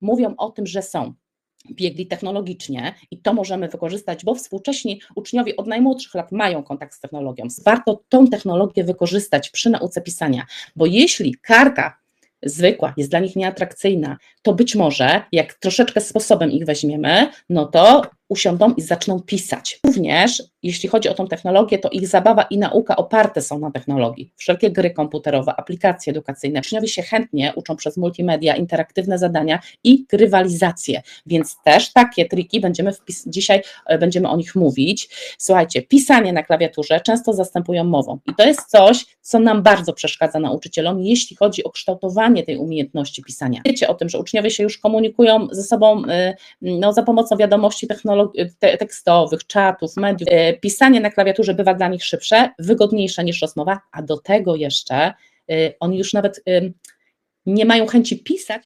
mówią o tym, że są biegli technologicznie i to możemy wykorzystać, bo współcześni uczniowie od najmłodszych lat mają kontakt z technologią. Warto tą technologię wykorzystać przy nauce pisania, bo jeśli karta zwykła jest dla nich nieatrakcyjna, to być może jak troszeczkę sposobem ich weźmiemy, no to usiądą i zaczną pisać. Również jeśli chodzi o tą technologię, to ich zabawa i nauka oparte są na technologii. Wszelkie gry komputerowe, aplikacje edukacyjne. Uczniowie się chętnie uczą przez multimedia, interaktywne zadania i grywalizację, więc też takie triki będziemy dzisiaj e, będziemy o nich mówić. Słuchajcie, pisanie na klawiaturze często zastępują mową i to jest coś, co nam bardzo przeszkadza nauczycielom, jeśli chodzi o kształtowanie tej umiejętności pisania. Wiecie o tym, że uczniowie się już komunikują ze sobą y, no, za pomocą wiadomości technolog- te- tekstowych, czatów, mediów. Y, Pisanie na klawiaturze bywa dla nich szybsze, wygodniejsze niż rozmowa, a do tego jeszcze y, oni już nawet nie mają chęci pisać,